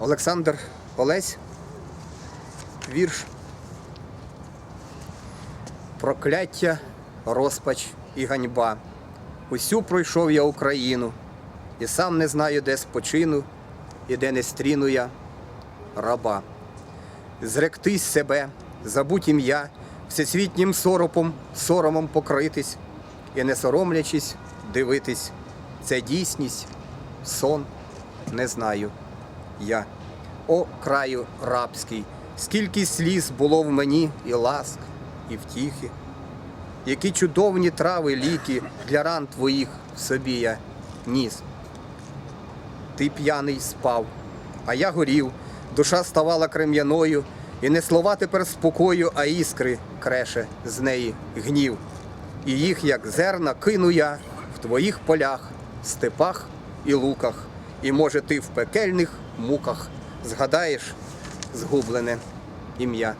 Олександр Олесь. Вірш. Прокляття, розпач і ганьба. Усю пройшов я Україну, і сам не знаю, де спочину, і де не стріну я раба. Зректись себе, забудь ім'я, всесвітнім соропом, соромом покритись, і не соромлячись, дивитись. Це дійсність, сон, не знаю я. О, краю рабський, скільки сліз було в мені і ласк, і втіхи, які чудовні трави ліки для ран твоїх в собі я ніс. Ти п'яний спав, а я горів, душа ставала крем'яною, і не слова тепер спокою, а іскри креше з неї гнів. І їх, як зерна, кину я в твоїх полях, степах і луках. І може ти в пекельних муках згадаєш згублене ім'я.